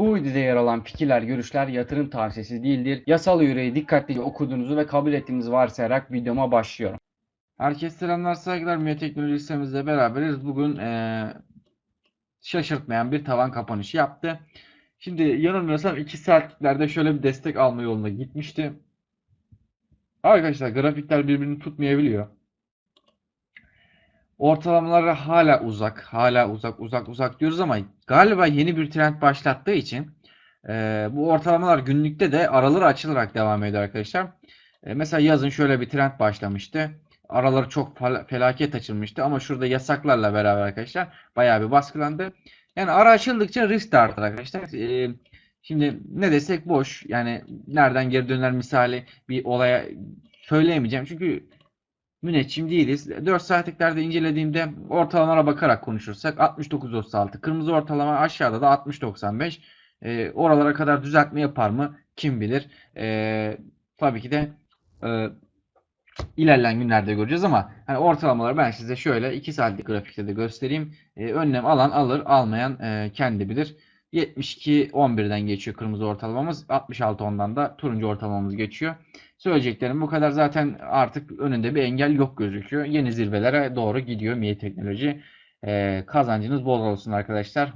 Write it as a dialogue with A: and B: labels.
A: Bu videoda yer alan fikirler, görüşler yatırım tavsiyesi değildir. Yasal yüreği dikkatlice okuduğunuzu ve kabul ettiğinizi varsayarak videoma başlıyorum. Herkese selamlar, saygılar. Miyo Teknoloji sitemizle beraberiz. Bugün eee, şaşırtmayan bir tavan kapanışı yaptı. Şimdi yanılmıyorsam 2 saatliklerde şöyle bir destek alma yoluna gitmişti. Arkadaşlar grafikler birbirini tutmayabiliyor. Ortalamaları hala uzak, hala uzak, uzak, uzak diyoruz ama galiba yeni bir trend başlattığı için e, bu ortalamalar günlükte de araları açılarak devam ediyor arkadaşlar. E, mesela yazın şöyle bir trend başlamıştı. Araları çok fel- felaket açılmıştı ama şurada yasaklarla beraber arkadaşlar bayağı bir baskılandı. Yani ara açıldıkça risk de artar arkadaşlar. E, şimdi ne desek boş. Yani nereden geri döner misali bir olaya söyleyemeyeceğim. Çünkü müneccim değiliz. 4 saatliklerde incelediğimde ortalamalara bakarak konuşursak 69.36. Kırmızı ortalama aşağıda da 60.95. Ee, oralara kadar düzeltme yapar mı? Kim bilir. Ee, tabii ki de e, ilerleyen günlerde göreceğiz ama hani ortalamaları ben size şöyle 2 saatlik grafikte de göstereyim. Ee, önlem alan alır, almayan e, kendi bilir. 72.11'den geçiyor kırmızı ortalamamız. 66.10'dan da turuncu ortalamamız geçiyor. Söyleyeceklerim bu kadar. Zaten artık önünde bir engel yok gözüküyor. Yeni zirvelere doğru gidiyor Miye Teknoloji. Ee, kazancınız bol olsun arkadaşlar.